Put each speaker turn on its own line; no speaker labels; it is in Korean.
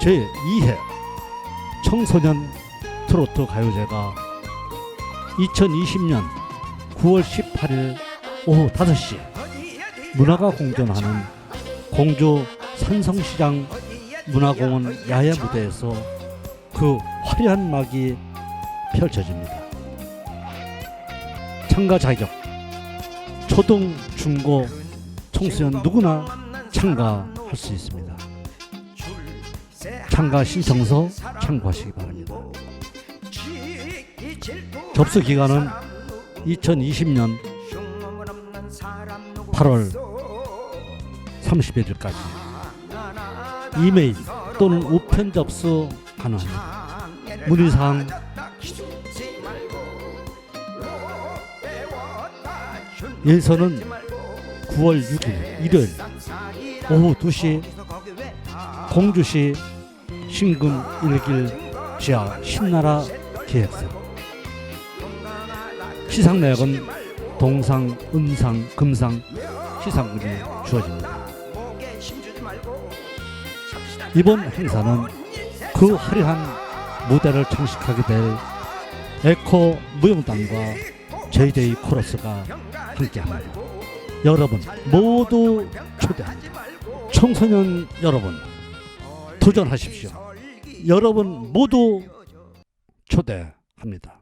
제2회 청소년 트로트 가요제가 2020년 9월 18일 오후 5시 문화가 공존하는 공주 산성시장 문화공원 야외 무대에서 그 화려한 막이 펼쳐집니다. 참가 자격 초등, 중고, 청소년 누구나 참가할 수 있습니다. 참가 신청서 참고하시기 바랍니다. 접수 기간은 2020년 8월 31일까지 이메일 또는 우편 접수 가능합니다. 문의사항 예선은 9월 6일 일요일 오후 2시 공주시 신금 1길 지하 신나라 기획사 시상 내역은 동상, 음상, 금상 시상금이 주어집니다. 이번 행사는 그 화려한 무대를 장식하게 될 에코 무용단과 제이데이 코러스가 함께합니다. 여러분 모두 초대합니다. 청소년 여러분 도전하십시오. 여러분 모두 초대합니다.